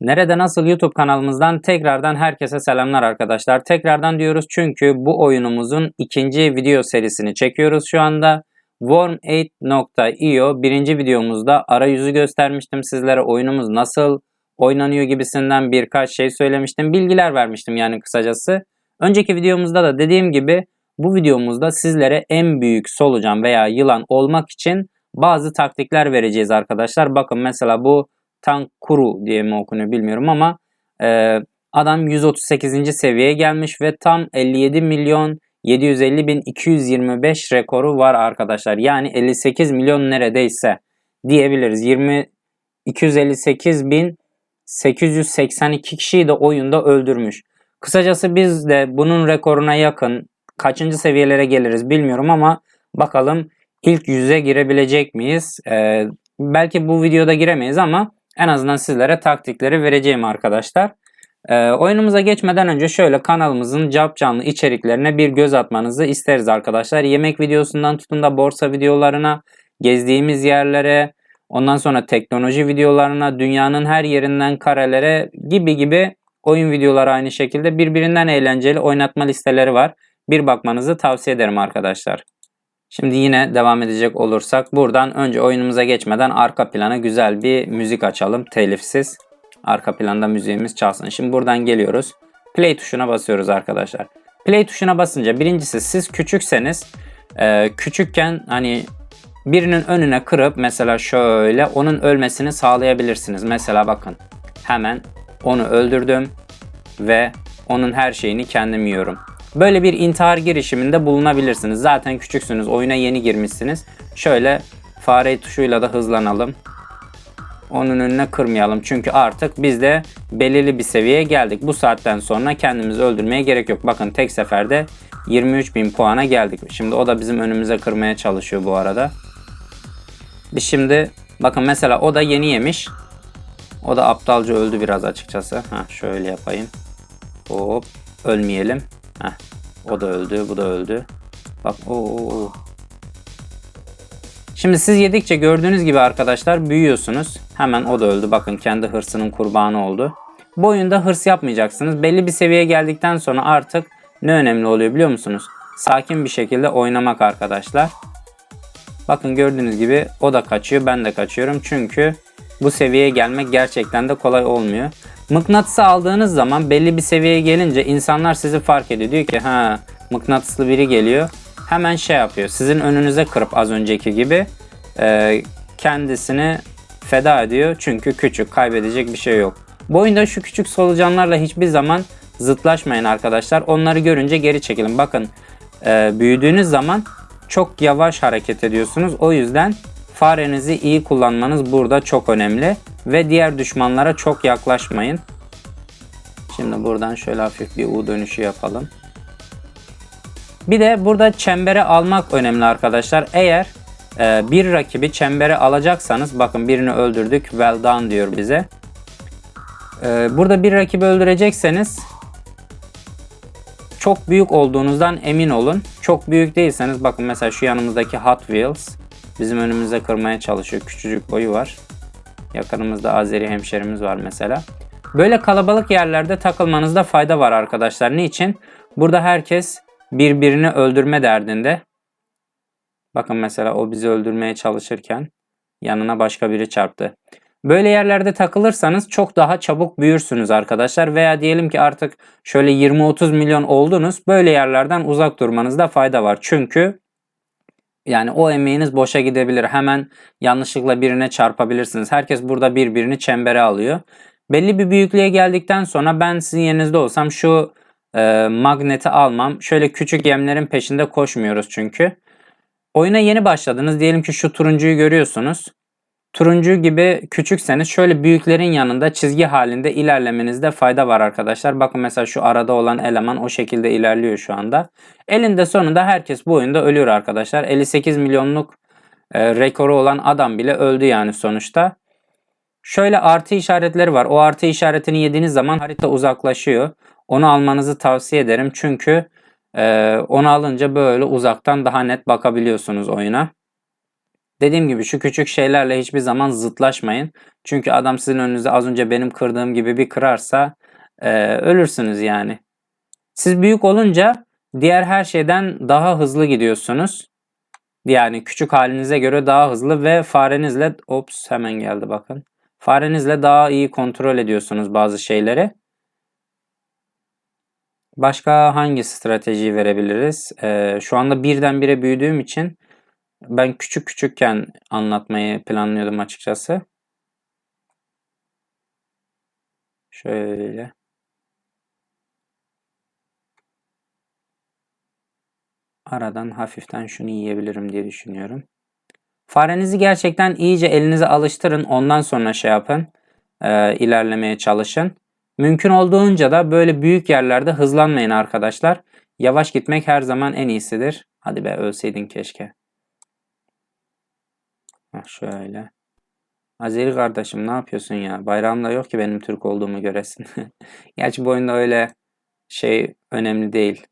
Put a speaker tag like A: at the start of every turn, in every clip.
A: Nerede Nasıl YouTube kanalımızdan tekrardan herkese selamlar arkadaşlar. Tekrardan diyoruz çünkü bu oyunumuzun ikinci video serisini çekiyoruz şu anda. Worm8.io birinci videomuzda arayüzü göstermiştim sizlere. Oyunumuz nasıl oynanıyor gibisinden birkaç şey söylemiştim. Bilgiler vermiştim yani kısacası. Önceki videomuzda da dediğim gibi bu videomuzda sizlere en büyük solucan veya yılan olmak için bazı taktikler vereceğiz arkadaşlar. Bakın mesela bu Tankuru diye mi okunuyor bilmiyorum ama e, adam 138. seviyeye gelmiş ve tam 57 milyon 750 bin 225 rekoru var arkadaşlar. Yani 58 milyon neredeyse diyebiliriz. 20 258 bin 882 kişiyi de oyunda öldürmüş. Kısacası biz de bunun rekoruna yakın kaçıncı seviyelere geliriz bilmiyorum ama bakalım ilk yüze girebilecek miyiz? Ee, belki bu videoda giremeyiz ama en azından sizlere taktikleri vereceğim arkadaşlar. Ee, oyunumuza geçmeden önce şöyle kanalımızın cap canlı içeriklerine bir göz atmanızı isteriz arkadaşlar. Yemek videosundan tutun da borsa videolarına, gezdiğimiz yerlere, ondan sonra teknoloji videolarına, dünyanın her yerinden karelere gibi gibi oyun videoları aynı şekilde birbirinden eğlenceli oynatma listeleri var. Bir bakmanızı tavsiye ederim arkadaşlar. Şimdi yine devam edecek olursak buradan önce oyunumuza geçmeden arka plana güzel bir müzik açalım telifsiz. Arka planda müziğimiz çalsın. Şimdi buradan geliyoruz. Play tuşuna basıyoruz arkadaşlar. Play tuşuna basınca birincisi siz küçükseniz e, küçükken hani birinin önüne kırıp mesela şöyle onun ölmesini sağlayabilirsiniz. Mesela bakın hemen onu öldürdüm ve onun her şeyini kendim yiyorum. Böyle bir intihar girişiminde bulunabilirsiniz. Zaten küçüksünüz, oyuna yeni girmişsiniz. Şöyle fare tuşuyla da hızlanalım. Onun önüne kırmayalım. Çünkü artık biz de belirli bir seviyeye geldik. Bu saatten sonra kendimizi öldürmeye gerek yok. Bakın tek seferde 23.000 puana geldik. Şimdi o da bizim önümüze kırmaya çalışıyor bu arada. Biz şimdi bakın mesela o da yeni yemiş. O da aptalca öldü biraz açıkçası. Ha şöyle yapayım. Hop ölmeyelim. Heh, o da öldü, bu da öldü. Bak o Şimdi siz yedikçe gördüğünüz gibi arkadaşlar büyüyorsunuz. Hemen o da öldü. Bakın kendi hırsının kurbanı oldu. Bu oyunda hırs yapmayacaksınız. Belli bir seviyeye geldikten sonra artık ne önemli oluyor biliyor musunuz? Sakin bir şekilde oynamak arkadaşlar. Bakın gördüğünüz gibi o da kaçıyor ben de kaçıyorum. Çünkü bu seviyeye gelmek gerçekten de kolay olmuyor. Mıknatısı aldığınız zaman belli bir seviyeye gelince insanlar sizi fark ediyor. Diyor ki ha mıknatıslı biri geliyor. Hemen şey yapıyor. Sizin önünüze kırıp az önceki gibi e, kendisini feda ediyor. Çünkü küçük kaybedecek bir şey yok. Bu oyunda şu küçük solucanlarla hiçbir zaman zıtlaşmayın arkadaşlar. Onları görünce geri çekilin. Bakın e, büyüdüğünüz zaman çok yavaş hareket ediyorsunuz. O yüzden farenizi iyi kullanmanız burada çok önemli. Ve diğer düşmanlara çok yaklaşmayın. Şimdi buradan şöyle hafif bir U dönüşü yapalım. Bir de burada çembere almak önemli arkadaşlar. Eğer e, bir rakibi çembere alacaksanız bakın birini öldürdük. Well done diyor bize. E, burada bir rakibi öldürecekseniz çok büyük olduğunuzdan emin olun. Çok büyük değilseniz bakın mesela şu yanımızdaki Hot Wheels bizim önümüze kırmaya çalışıyor. Küçücük boyu var. Yakınımızda Azeri hemşerimiz var mesela. Böyle kalabalık yerlerde takılmanızda fayda var arkadaşlar. Niçin? Burada herkes birbirini öldürme derdinde. Bakın mesela o bizi öldürmeye çalışırken yanına başka biri çarptı. Böyle yerlerde takılırsanız çok daha çabuk büyürsünüz arkadaşlar. Veya diyelim ki artık şöyle 20-30 milyon oldunuz. Böyle yerlerden uzak durmanızda fayda var. Çünkü yani o emeğiniz boşa gidebilir. Hemen yanlışlıkla birine çarpabilirsiniz. Herkes burada birbirini çembere alıyor. Belli bir büyüklüğe geldikten sonra ben sizin yerinizde olsam şu e, magneti almam. Şöyle küçük yemlerin peşinde koşmuyoruz çünkü. Oyuna yeni başladınız. Diyelim ki şu turuncuyu görüyorsunuz. Turuncu gibi küçükseniz şöyle büyüklerin yanında çizgi halinde ilerlemenizde fayda var arkadaşlar. Bakın mesela şu arada olan eleman o şekilde ilerliyor şu anda. Elinde sonunda herkes bu oyunda ölüyor arkadaşlar. 58 milyonluk e, rekoru olan adam bile öldü yani sonuçta. Şöyle artı işaretleri var. O artı işaretini yediğiniz zaman harita uzaklaşıyor. Onu almanızı tavsiye ederim. Çünkü e, onu alınca böyle uzaktan daha net bakabiliyorsunuz oyuna. Dediğim gibi şu küçük şeylerle hiçbir zaman zıtlaşmayın. Çünkü adam sizin önünüze az önce benim kırdığım gibi bir kırarsa e, ölürsünüz yani. Siz büyük olunca diğer her şeyden daha hızlı gidiyorsunuz. Yani küçük halinize göre daha hızlı ve farenizle ops hemen geldi bakın. Farenizle daha iyi kontrol ediyorsunuz bazı şeyleri. Başka hangi stratejiyi verebiliriz? Ee, şu anda birdenbire büyüdüğüm için ben küçük küçükken anlatmayı planlıyordum açıkçası. Şöyle. Aradan hafiften şunu yiyebilirim diye düşünüyorum. Farenizi gerçekten iyice elinize alıştırın. Ondan sonra şey yapın. E, ilerlemeye çalışın. Mümkün olduğunca da böyle büyük yerlerde hızlanmayın arkadaşlar. Yavaş gitmek her zaman en iyisidir. Hadi be ölseydin keşke. Şöyle. Azeri kardeşim ne yapıyorsun ya? Bayrağımda yok ki benim Türk olduğumu göresin. Gerçi bu oyunda öyle şey önemli değil.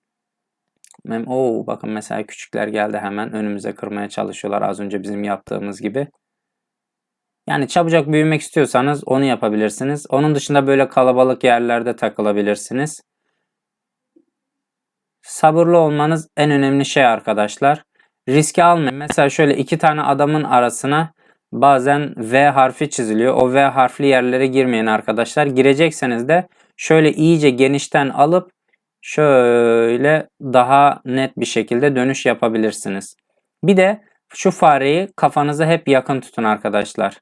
A: Mem Oo, bakın mesela küçükler geldi hemen önümüze kırmaya çalışıyorlar az önce bizim yaptığımız gibi. Yani çabucak büyümek istiyorsanız onu yapabilirsiniz. Onun dışında böyle kalabalık yerlerde takılabilirsiniz. Sabırlı olmanız en önemli şey arkadaşlar. Riski almayın. Mesela şöyle iki tane adamın arasına bazen V harfi çiziliyor. O V harfli yerlere girmeyin arkadaşlar. Girecekseniz de şöyle iyice genişten alıp şöyle daha net bir şekilde dönüş yapabilirsiniz. Bir de şu fareyi kafanıza hep yakın tutun arkadaşlar.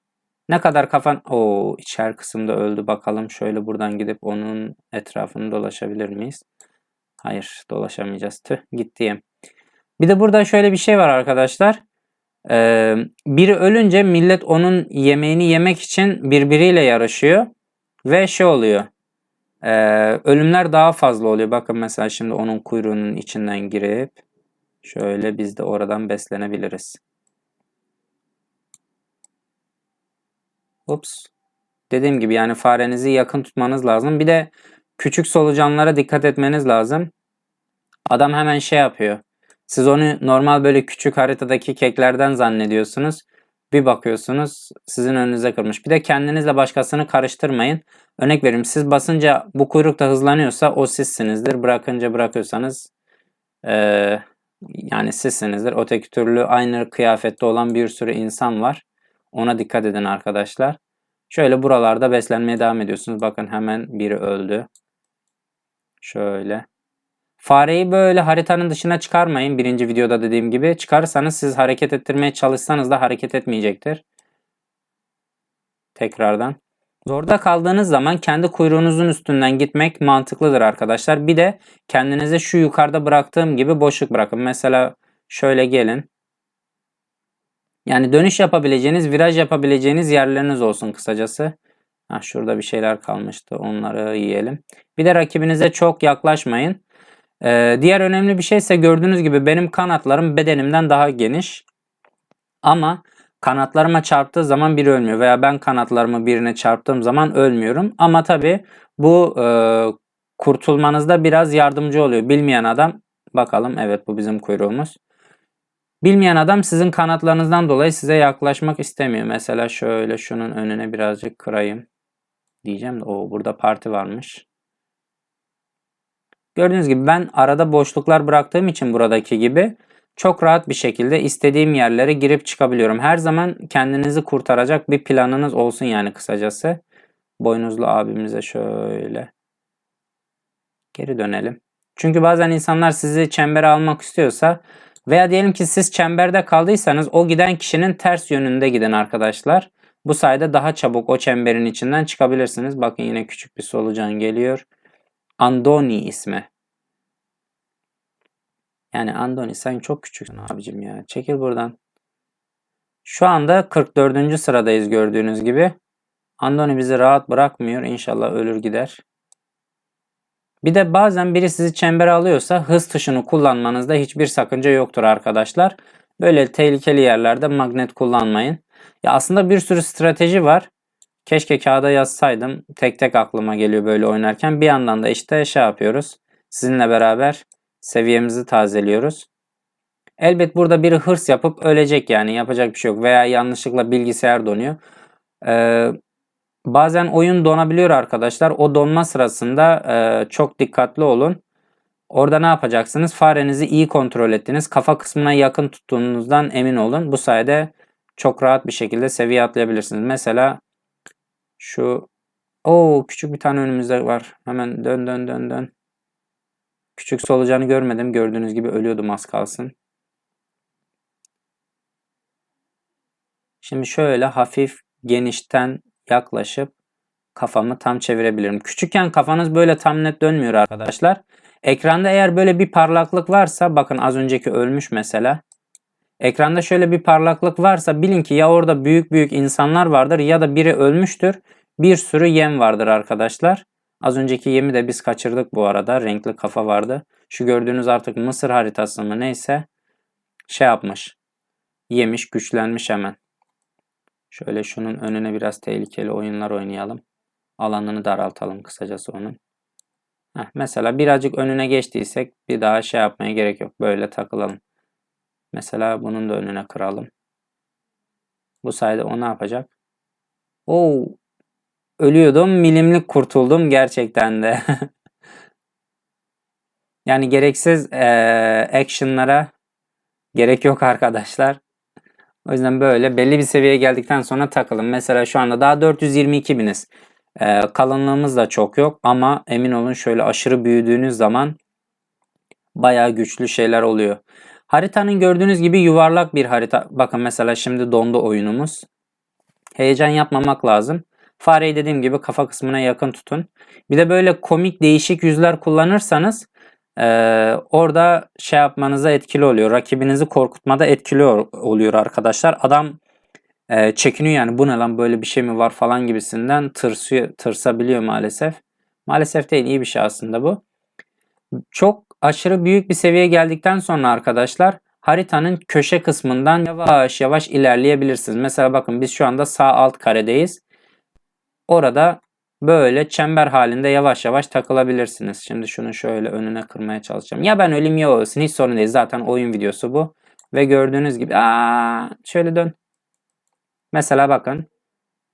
A: Ne kadar kafan... o içer kısımda öldü bakalım. Şöyle buradan gidip onun etrafını dolaşabilir miyiz? Hayır dolaşamayacağız. Tüh gittiyim. Bir de burada şöyle bir şey var arkadaşlar. Ee, biri ölünce millet onun yemeğini yemek için birbiriyle yarışıyor. Ve şey oluyor. Ee, ölümler daha fazla oluyor. Bakın mesela şimdi onun kuyruğunun içinden girip şöyle biz de oradan beslenebiliriz. Ups. Dediğim gibi yani farenizi yakın tutmanız lazım. Bir de küçük solucanlara dikkat etmeniz lazım. Adam hemen şey yapıyor. Siz onu normal böyle küçük haritadaki keklerden zannediyorsunuz. Bir bakıyorsunuz sizin önünüze kırmış. Bir de kendinizle başkasını karıştırmayın. Örnek vereyim siz basınca bu kuyruk da hızlanıyorsa o sizsinizdir. Bırakınca bırakıyorsanız e, yani sizsinizdir. Öteki türlü aynı kıyafette olan bir sürü insan var. Ona dikkat edin arkadaşlar. Şöyle buralarda beslenmeye devam ediyorsunuz. Bakın hemen biri öldü. Şöyle. Fareyi böyle haritanın dışına çıkarmayın. Birinci videoda dediğim gibi. Çıkarırsanız siz hareket ettirmeye çalışsanız da hareket etmeyecektir. Tekrardan. Zorda kaldığınız zaman kendi kuyruğunuzun üstünden gitmek mantıklıdır arkadaşlar. Bir de kendinize şu yukarıda bıraktığım gibi boşluk bırakın. Mesela şöyle gelin. Yani dönüş yapabileceğiniz, viraj yapabileceğiniz yerleriniz olsun kısacası. Ha, şurada bir şeyler kalmıştı. Onları yiyelim. Bir de rakibinize çok yaklaşmayın. Ee, diğer önemli bir şey ise gördüğünüz gibi benim kanatlarım bedenimden daha geniş. Ama kanatlarıma çarptığı zaman biri ölmüyor. Veya ben kanatlarımı birine çarptığım zaman ölmüyorum. Ama tabi bu e, kurtulmanızda biraz yardımcı oluyor. Bilmeyen adam bakalım evet bu bizim kuyruğumuz. Bilmeyen adam sizin kanatlarınızdan dolayı size yaklaşmak istemiyor. Mesela şöyle şunun önüne birazcık kırayım. Diyeceğim o burada parti varmış. Gördüğünüz gibi ben arada boşluklar bıraktığım için buradaki gibi çok rahat bir şekilde istediğim yerlere girip çıkabiliyorum. Her zaman kendinizi kurtaracak bir planınız olsun yani kısacası. Boynuzlu abimize şöyle geri dönelim. Çünkü bazen insanlar sizi çembere almak istiyorsa veya diyelim ki siz çemberde kaldıysanız o giden kişinin ters yönünde gidin arkadaşlar. Bu sayede daha çabuk o çemberin içinden çıkabilirsiniz. Bakın yine küçük bir solucan geliyor. Andoni ismi. Yani Andoni sen çok küçüksün abicim ya. Çekil buradan. Şu anda 44. sıradayız gördüğünüz gibi. Andoni bizi rahat bırakmıyor. İnşallah ölür gider. Bir de bazen biri sizi çembere alıyorsa hız tuşunu kullanmanızda hiçbir sakınca yoktur arkadaşlar. Böyle tehlikeli yerlerde magnet kullanmayın. Ya aslında bir sürü strateji var. Keşke kağıda yazsaydım. Tek tek aklıma geliyor böyle oynarken. Bir yandan da işte şey yapıyoruz. Sizinle beraber seviyemizi tazeliyoruz. Elbet burada biri hırs yapıp ölecek yani yapacak bir şey yok. Veya yanlışlıkla bilgisayar donuyor. Ee, bazen oyun donabiliyor arkadaşlar. O donma sırasında e, çok dikkatli olun. Orada ne yapacaksınız? Farenizi iyi kontrol ettiniz. Kafa kısmına yakın tuttuğunuzdan emin olun. Bu sayede çok rahat bir şekilde seviye atlayabilirsiniz. Mesela şu o küçük bir tane önümüzde var. Hemen dön dön dön dön. Küçük solucanı görmedim. Gördüğünüz gibi ölüyordum az kalsın. Şimdi şöyle hafif genişten yaklaşıp kafamı tam çevirebilirim. Küçükken kafanız böyle tam net dönmüyor arkadaşlar. Ekranda eğer böyle bir parlaklık varsa bakın az önceki ölmüş mesela. Ekranda şöyle bir parlaklık varsa bilin ki ya orada büyük büyük insanlar vardır ya da biri ölmüştür. Bir sürü yem vardır arkadaşlar. Az önceki yemi de biz kaçırdık bu arada. Renkli kafa vardı. Şu gördüğünüz artık Mısır haritası mı neyse şey yapmış. Yemiş güçlenmiş hemen. Şöyle şunun önüne biraz tehlikeli oyunlar oynayalım. Alanını daraltalım kısacası onun. Heh, mesela birazcık önüne geçtiysek bir daha şey yapmaya gerek yok. Böyle takılalım. Mesela bunun da önüne kıralım. Bu sayede o ne yapacak? Oo, ölüyordum. Milimlik kurtuldum gerçekten de. yani gereksiz ee, actionlara gerek yok arkadaşlar. O yüzden böyle belli bir seviyeye geldikten sonra takılın. Mesela şu anda daha 422 biniz. Ee, kalınlığımız da çok yok ama emin olun şöyle aşırı büyüdüğünüz zaman bayağı güçlü şeyler oluyor. Haritanın gördüğünüz gibi yuvarlak bir harita. Bakın mesela şimdi dondu oyunumuz. Heyecan yapmamak lazım. Fareyi dediğim gibi kafa kısmına yakın tutun. Bir de böyle komik değişik yüzler kullanırsanız e, orada şey yapmanıza etkili oluyor. Rakibinizi korkutmada etkili oluyor arkadaşlar. Adam e, çekiniyor yani bu ne lan böyle bir şey mi var falan gibisinden tırsıyor, tırsabiliyor maalesef. Maalesef değil iyi bir şey aslında bu. Çok aşırı büyük bir seviyeye geldikten sonra arkadaşlar haritanın köşe kısmından yavaş yavaş ilerleyebilirsiniz. Mesela bakın biz şu anda sağ alt karedeyiz. Orada böyle çember halinde yavaş yavaş takılabilirsiniz. Şimdi şunu şöyle önüne kırmaya çalışacağım. Ya ben öleyim ya olsun hiç sorun değil. Zaten oyun videosu bu. Ve gördüğünüz gibi aa şöyle dön. Mesela bakın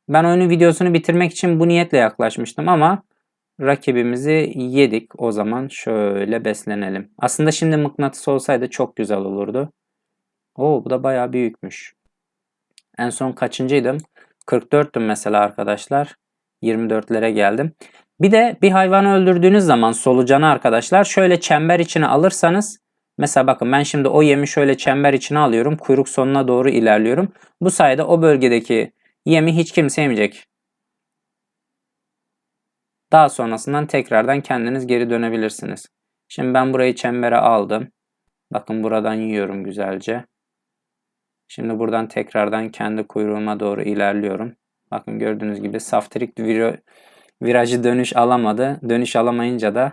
A: ben oyunun videosunu bitirmek için bu niyetle yaklaşmıştım ama rakibimizi yedik. O zaman şöyle beslenelim. Aslında şimdi mıknatıs olsaydı çok güzel olurdu. Oo bu da bayağı büyükmüş. En son kaçıncıydım? 44'tüm mesela arkadaşlar. 24'lere geldim. Bir de bir hayvanı öldürdüğünüz zaman solucanı arkadaşlar şöyle çember içine alırsanız mesela bakın ben şimdi o yemi şöyle çember içine alıyorum. Kuyruk sonuna doğru ilerliyorum. Bu sayede o bölgedeki yemi hiç kimse yemeyecek. Daha sonrasından tekrardan kendiniz geri dönebilirsiniz. Şimdi ben burayı çembere aldım. Bakın buradan yiyorum güzelce. Şimdi buradan tekrardan kendi kuyruğuma doğru ilerliyorum. Bakın gördüğünüz gibi saftirik virajı dönüş alamadı. Dönüş alamayınca da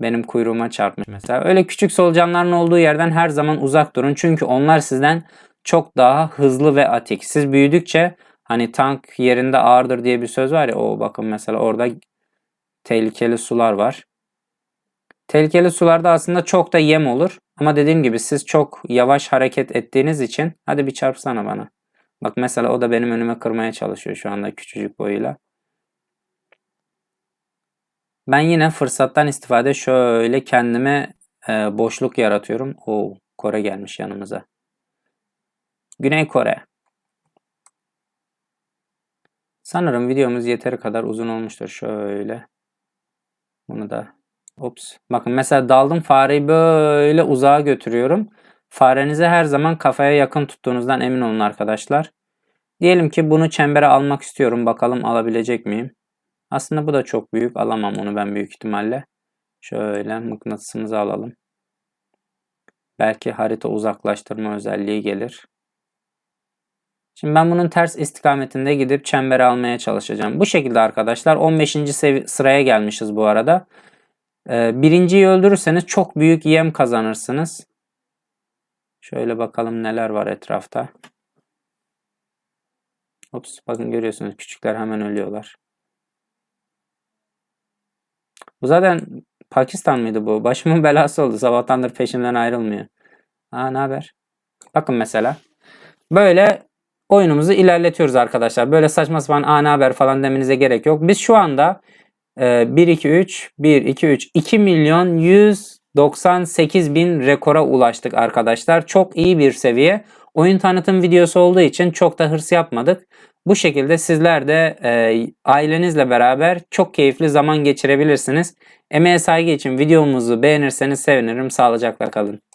A: benim kuyruğuma çarpmış mesela. Öyle küçük solucanların olduğu yerden her zaman uzak durun. Çünkü onlar sizden çok daha hızlı ve atik. Siz büyüdükçe hani tank yerinde ağırdır diye bir söz var ya o bakın mesela orada tehlikeli sular var. Tehlikeli sularda aslında çok da yem olur. Ama dediğim gibi siz çok yavaş hareket ettiğiniz için hadi bir çarpsana bana. Bak mesela o da benim önüme kırmaya çalışıyor şu anda küçücük boyuyla. Ben yine fırsattan istifade şöyle kendime e, boşluk yaratıyorum. Oo, Kore gelmiş yanımıza. Güney Kore. Sanırım videomuz yeteri kadar uzun olmuştur. Şöyle. Bunu da Ops. Bakın mesela daldım fareyi böyle uzağa götürüyorum. Farenizi her zaman kafaya yakın tuttuğunuzdan emin olun arkadaşlar. Diyelim ki bunu çembere almak istiyorum. Bakalım alabilecek miyim? Aslında bu da çok büyük. Alamam onu ben büyük ihtimalle. Şöyle mıknatısımızı alalım. Belki harita uzaklaştırma özelliği gelir. Şimdi ben bunun ters istikametinde gidip çembere almaya çalışacağım. Bu şekilde arkadaşlar 15. sıraya gelmişiz bu arada. Ee, birinciyi öldürürseniz çok büyük yem kazanırsınız. Şöyle bakalım neler var etrafta. Ops bakın görüyorsunuz küçükler hemen ölüyorlar. Bu zaten Pakistan mıydı bu? Başımın belası oldu. Sabahtandır peşimden ayrılmıyor. Ha ne haber? Bakın mesela. Böyle oyunumuzu ilerletiyoruz arkadaşlar. Böyle saçma sapan aa ne haber falan demenize gerek yok. Biz şu anda e, 1 2 3 1 2 3 2 milyon 198 bin rekora ulaştık arkadaşlar. Çok iyi bir seviye. Oyun tanıtım videosu olduğu için çok da hırs yapmadık. Bu şekilde sizler de e, ailenizle beraber çok keyifli zaman geçirebilirsiniz. Emeğe saygı için videomuzu beğenirseniz sevinirim. Sağlıcakla kalın.